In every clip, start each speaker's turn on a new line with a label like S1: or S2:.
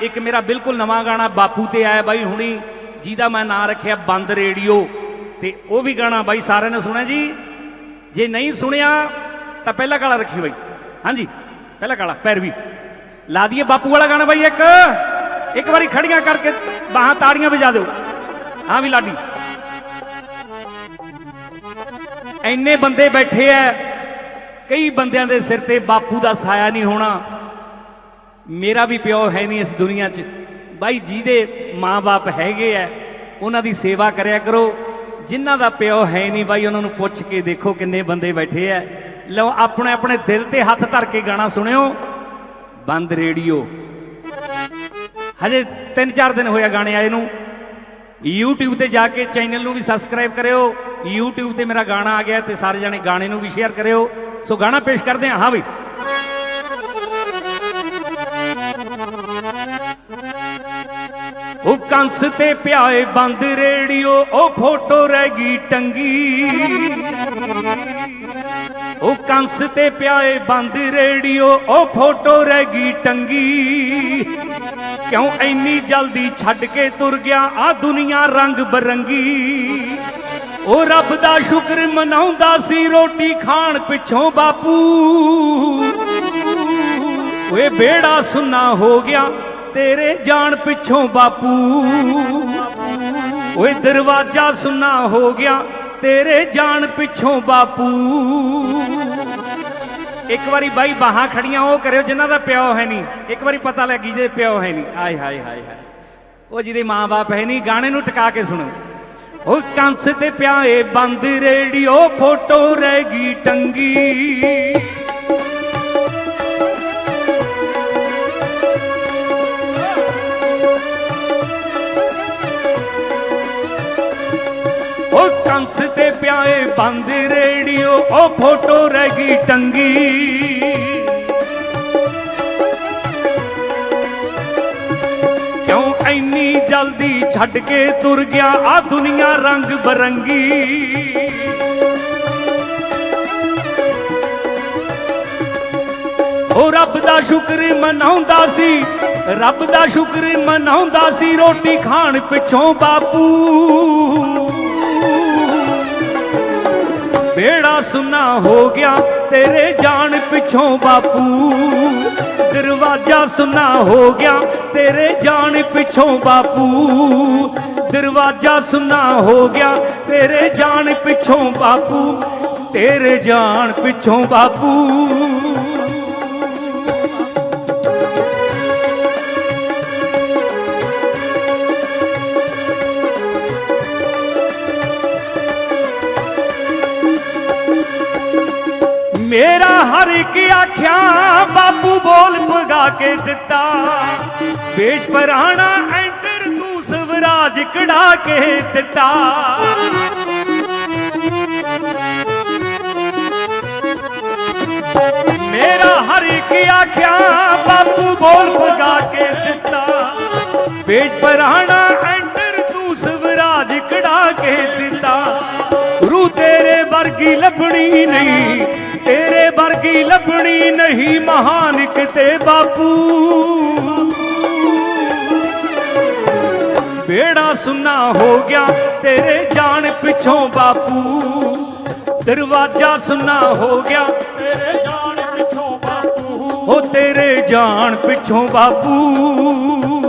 S1: ਇੱਕ ਮੇਰਾ ਬਿਲਕੁਲ ਨਵਾਂ ਗਾਣਾ ਬਾਪੂ ਤੇ ਆਇਆ ਬਾਈ ਹੁਣੀ, ਜਿਹਦਾ ਮੈਂ ਨਾਂ ਰੱਖਿਆ ਬੰਦ ਰੇਡੀਓ। ਤੇ ਉਹ ਵੀ ਗਾਣਾ ਬਾਈ ਸਾਰਿਆਂ ਨੇ ਸੁਣਿਆ ਜੀ। ਜੇ ਨਹੀਂ ਸੁਣਿਆ, ਤਾਂ ਪਹਿਲਾ ਕਾਲਾ ਰੱਖੀ ਬਾਈ। ਹਾਂਜੀ, ਪਹਿਲਾ ਕਾਲਾ, ਪੈਰਵੀ। ਲਾ ਦਈਏ ਬਾਪੂ ਵਾਲਾ ਗਾਣਾ ਬਾਈ ਇੱਕ। ਇੱਕ ਵਾਰੀ ਖੜੀਆਂ ਕਰਕੇ ਬਾਹਾਂ ਤਾੜੀਆਂ ਵਜਾ ਦਿਓ। ਹਾਂ ਵੀ ਲਾਡੀ। ਇੰਨੇ ਬੰਦੇ ਬੈਠੇ ਐ। ਕਈ ਬੰਦਿਆਂ ਦੇ ਸਿਰ ਤੇ ਬਾਪੂ ਦਾ ਸਾਇਆ ਨਹੀਂ ਹੋਣਾ। ਮੇਰਾ ਵੀ ਪਿਓ ਹੈ ਨਹੀਂ ਇਸ ਦੁਨੀਆ 'ਚ। ਬਾਈ ਜਿਹਦੇ ਮਾਂ-ਬਾਪ ਹੈਗੇ ਐ, ਉਹਨਾਂ ਦੀ ਸੇਵਾ ਕਰਿਆ ਕਰੋ। ਜਿਨ੍ਹਾਂ ਦਾ ਪਿਓ ਹੈ ਨਹੀਂ ਬਾਈ, ਉਹਨਾਂ ਨੂੰ ਪੁੱਛ ਕੇ ਦੇਖੋ ਕਿੰਨੇ ਬੰਦੇ ਬੈਠੇ ਐ। ਲਓ, ਆਪਣੇ ਆਪਣੇ ਦਿਲ ਤੇ ਹੱਥ ਧਰ ਕੇ ਗਾਣਾ ਸੁਣਿਓ। ਬੰਦ ਰੇਡੀਓ। ਹਜੇ 3-4 ਦਿਨ ਹੋਇਆ ਗਾਣੇ ਆਏ ਨੂੰ। YouTube ਤੇ ਜਾ ਕੇ ਚੈਨਲ ਨੂੰ ਵੀ ਸਬਸਕ੍ਰਾਈਬ ਕਰਿਓ। YouTube ਤੇ ਮੇਰਾ ਗਾਣਾ ਆ ਗਿਆ ਤੇ ਸਾਰੇ ਜਣੇ ਗਾਣੇ ਨੂੰ ਵੀ ਸ਼ੇਅਰ ਕਰਿਓ। ਸੋ ਗਾਣਾ ਪੇਸ਼ ਕਰਦੇ ਹਾਂ। ਹਾਂ ਬਈ। ਉਹ ਕੰਸ ਤੇ ਪਿਆਏ ਬੰਦ ਰੇੜੀਓ, ਉਹ ਫੋਟੋ ਰਹਿ ਗਈ ਟੰਗੀ। ਉਹ ਕੰਸ ਤੇ ਪਿਆਏ ਬੰਦ ਰੇਡੀਓ ਉਹ ਫੋਟੋ ਰਹਿ ਗਈ ਟੰਗੀ। ਕਿਉਂ ਐਨੀ ਜਲਦੀ ਛੱਡ ਕੇ ਤੁਰ ਗਿਆ ਆ ਦੁਨੀਆ ਰੰਗ ਬਰੰਗੀ? ਉਹ ਰੱਬ ਦਾ ਸ਼ੁਕਰ ਮਨਾਉਂਦਾ ਸੀ ਰੋਟੀ ਖਾਣ ਪਿੱਛੋਂ ਬਾਪੂ। ਓਏ ਬੇੜਾ ਸੁਨਾ ਹੋ ਗਿਆ ਤੇਰੇ ਜਾਣ ਪਿੱਛੋਂ ਬਾਪੂ। ਓਏ ਦਰਵਾਜ਼ਾ ਸੁਨਾ ਹੋ ਗਿਆ, ਤੇਰੇ ਜਾਣ ਪਿੱਛੋਂ ਬਾਪੂ। ਇੱਕ ਵਾਰੀ ਬਾਈ ਬਾਹਾਂ ਖੜੀਆਂ, ਉਹ ਕਰਿਓ, ਜਿਨ੍ਹਾਂ ਦਾ ਪਿਓ ਹੈ ਨਹੀਂ। ਇੱਕ ਵਾਰੀ ਪਤਾ ਲੱਗੀ ਜੇ ਪਿਓ ਹੈ ਨਹੀਂ। ਆਏ ਹਾਏ ਹਾਏ ਹਾਏ। ਉਹ ਜਿਹਦੇ ਮਾਂ-ਬਾਪ ਹੈ ਨਹੀਂ, ਗਾਣੇ ਨੂੰ ਟਿਕਾ ਕੇ ਸੁਣੋ। ਉਹ ਕੰਸ ਤੇ ਪਿਆਏ ਬੰਦ ਰੇਡੀਓ, ਫੋਟੋ ਰਹਿ ਗਈ ਟੰਗੀ। ਉਹ ਫੋਟੋ ਰਹਿ ਗਈ ਟੰਗੀ। ਕਿਉਂ ਐਨੀ ਜਲਦੀ ਛੱਡ ਕੇ ਤੁਰ ਗਿਆ ਆ ਦੁਨੀਆ ਰੰਗ ਬਰੰਗੀ? ਉਹ ਰੱਬ ਦਾ ਸ਼ੁਕਰ ਮਨਾਉਂਦਾ ਸੀ, ਰੱਬ ਦਾ ਸ਼ੁਕਰ ਮਨਾਉਂਦਾ ਸੀ ਰੋਟੀ ਖਾਣ ਪਿੱਛੋਂ ਬਾਪੂ। ਬੇੜਾ ਸੁਨਾ ਹੋ ਗਿਆ, ਤੇਰੇ ਜਾਣ ਪਿੱਛੋਂ ਬਾਪੂ। ਦਰਵਾਜ਼ਾ ਸੁਨਾ ਹੋ ਗਿਆ, ਤੇਰੇ ਜਾਣ ਪਿੱਛੋਂ ਬਾਪੂ। ਦਰਵਾਜ਼ਾ ਸੁਨਾ ਹੋ ਗਿਆ, ਤੇਰੇ ਜਾਣ ਪਿੱਛੋਂ ਬਾਪੂ। ਤੇਰੇ ਜਾਣ ਪਿੱਛੋਂ ਬਾਪੂ। ਮੇਰਾ ਹਰ ਇੱਕ ਆਖਿਆ, ਬਾਪੂ ਬੋਲ ਪਗਾ ਕੇ ਦਿੱਤਾ। ਵੇਚ ਪਰਾਣਾ ਐਂਟਰ, ਤੂੰ ਸਵਰਾਜ ਕਢਾ ਕੇ ਦਿੱਤਾ। ਮੇਰਾ ਹਰ ਇੱਕ ਆਖਿਆ, ਬਾਪੂ ਬੋਲ ਪਗਾ ਕੇ ਦਿੱਤਾ। ਵੇਚ ਪਰਾਣਾ ਐਂਟਰ, ਤੂੰ ਸਵਰਾਜ ਕਢਾ ਕੇ ਦਿੱਤਾ। ਰੂ ਤੇਰੇ ਵਰਗੀ ਲੱਭਣੀ ਨਹੀਂ ਵਰਗੀ ਲੱਭਣੀ ਨਹੀਂ ਮਹਾਨ ਕਿਤੇ ਬਾਪੂ। ਬੇੜਾ ਸੁਨਾ ਹੋ ਗਿਆ ਤੇਰੇ ਜਾਣ ਪਿੱਛੋਂ ਬਾਪੂ। ਦਰਵਾਜ਼ਾ ਸੁਨਾ ਹੋ ਗਿਆ ਤੇਰੇ ਜਾਣ ਪਿੱਛੋਂ ਬਾਪੂ। ਹੋ ਤੇਰੇ ਜਾਣ ਪਿੱਛੋਂ ਬਾਪੂ।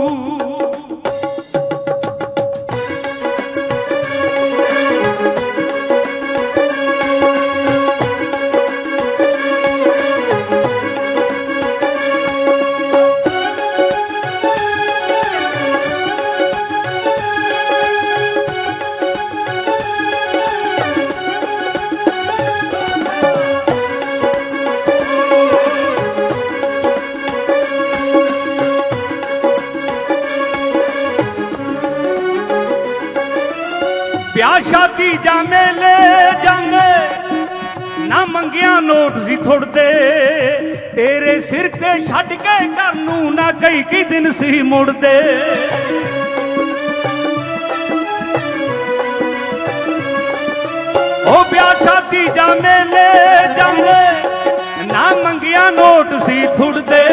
S1: ਵਿਆਹ ਸ਼ਾਦੀ ਜਾਂ ਮੇਲੇ ਜਾਂਦੇ, ਨਾ ਮੰਗਿਆ ਨੋਟ ਸੀ ਥੁੜਦੇ ਤੇਰੇ ਸਿਰ ਤੇ ਛੱਡ ਕੇ ਘਰ ਨੂੰ ਨਾ ਕਈ ਕੀ ਦਿਨ ਸੀ ਮੁੜਦੇ। ਉਹ ਵਿਆਹ ਸ਼ਾਦੀ ਜਾਂ ਮੇਲੇ ਜਾਂਦੇ, ਨਾ ਮੰਗਿਆ ਨੋਟ ਸੀ ਥੁੜਦੇ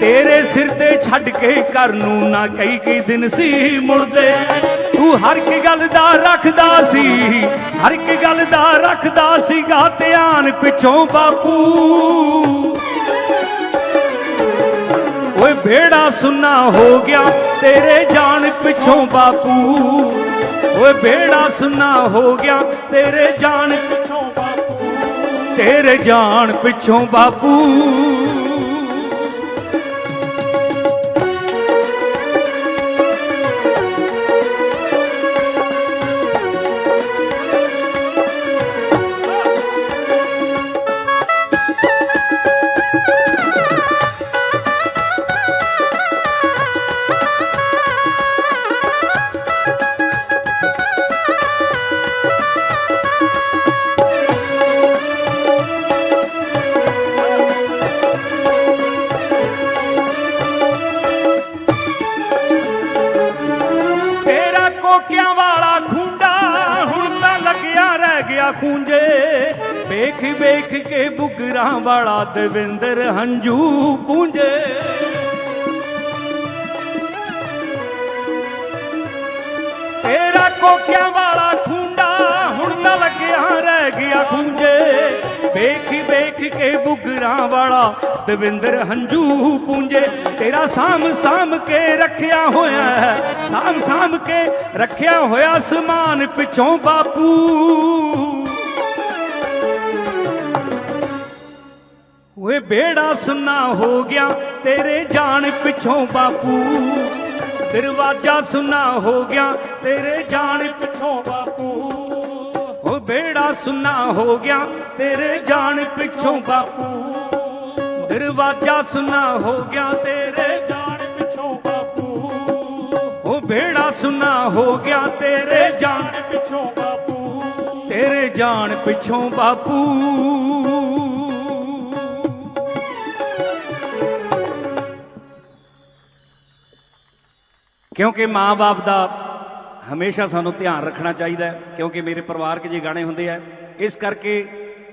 S1: ਤੇਰੇ ਸਿਰ ਤੇ ਛੱਡ ਕੇ ਘਰ ਨੂੰ ਨਾ ਕਈ ਕਈ ਦਿਨ ਸੀ ਮੁੜਦੇ। ਤੂੰ ਹਰ ਇੱਕ ਗੱਲ ਦਾ ਰੱਖਦਾ ਸੀ, ਹਰ ਇੱਕ ਗੱਲ ਦਾ ਰੱਖਦਾ ਸੀਗਾ ਧਿਆਨ ਪਿੱਛੋਂ ਬਾਪੂ। ਓਏ ਬੇੜਾ ਸੁੰਨਾ ਹੋ ਗਿਆ ਤੇਰੇ ਜਾਣ ਪਿੱਛੋਂ ਬਾਪੂ। ਓਏ ਬੇੜਾ ਸੁੰਨਾ ਹੋ ਗਿਆ ਤੇਰੇ ਜਾਣ ਪਿੱਛੋਂ ਬਾਪੂ। ਤੇਰੇ ਜਾਣ ਪਿੱਛੋਂ ਬਾਪੂ। ਖੂੰਜੇ। ਵੇਖ ਵੇਖ ਕੇ ਬੁਗਰਾਂ ਵਾਲਾ ਦਵਿੰਦਰ ਹੰਝੂ ਪੂੰਝੇ ਤੇਰਾ ਕੋਕਿਆਂ ਵਾਲਾ ਖੁੰਡਾ ਹੁਣ ਤਾਂ ਲੱਗਿਆ ਰਹਿ ਗਿਆ ਖੂੰਜੇ। ਵੇਖ ਵੇਖ ਕੇ ਬੁਗਰਾਂ ਵਾਲਾ ਦਵਿੰਦਰ ਹੰਝੂ ਪੂੰਜੇ। ਤੇਰਾ ਸਾਮ ਸਾਮ ਕੇ ਰੱਖਿਆ ਹੋਇਆ ਹੈ। ਸਾਮ ਸਾਮ ਕੇ ਰੱਖਿਆ ਹੋਇਆ ਸਮਾਨ ਪਿੱਛੋਂ ਬਾਪੂ। ਓਏ ਬੇੜਾ ਸੁੰਨਾ ਹੋ ਗਿਆ, ਤੇਰੇ ਜਾਣ ਪਿੱਛੋਂ ਬਾਪੂ। ਦਰਵਾਜ਼ਾ ਸੁਨਾ ਹੋ ਗਿਆ, ਤੇਰੇ ਜਾਣ ਪਿੱਛੋਂ ਬਾਪੂ। ਓ ਬੇੜਾ ਸੁੰਨਾ ਹੋ ਗਿਆ, ਤੇਰੇ ਜਾਣ ਪਿੱਛੋਂ ਬਾਪੂ। ਦਰਵਾਜ਼ਾ ਸੁਨਾ ਹੋ ਗਿਆ, ਤੇਰੇ ਜਾਣ ਪਿੱਛੋਂ ਬਾਪੂ। ਓ ਬੇੜਾ ਸੁੰਨਾ ਹੋ ਗਿਆ, ਤੇਰੇ ਜਾਣ ਪਿੱਛੋਂ ਬਾਪੂ। ਤੇਰੇ ਜਾਣ ਪਿੱਛੋਂ ਬਾਪੂ। ਕਿਉਂਕਿ ਮਾਂ-ਬਾਪ ਦਾ ਹਮੇਸ਼ਾ ਸਾਨੂੰ ਧਿਆਨ ਰੱਖਣਾ ਚਾਹੀਦਾ ਕਿਉਂਕਿ ਮੇਰੇ ਪਰਿਵਾਰਕ ਜੇ ਗਾਣੇ ਹੁੰਦੇ ਆ, ਇਸ ਕਰਕੇ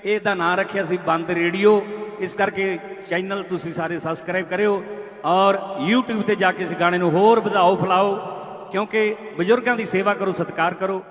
S1: ਇਹਦਾ ਨਾਂ ਰੱਖਿਆ ਸੀ ਬੰਦ ਰੇਡੀਓ, ਇਸ ਕਰਕੇ ਚੈਨਲ ਤੁਸੀਂ ਸਾਰੇ ਸਬਸਕ੍ਰਾਈਬ ਕਰਿਓ ਔਰ YouTube ਤੇ ਜਾ ਕੇ ਇਸ ਗਾਣੇ ਨੂੰ ਹੋਰ ਵਧਾਓ ਫਲਾਓ ਕਿਉਂਕਿ ਬਜ਼ੁਰਗਾਂ ਦੀ ਸੇਵਾ ਕਰੋ, ਸਤਿਕਾਰ ਕਰੋ।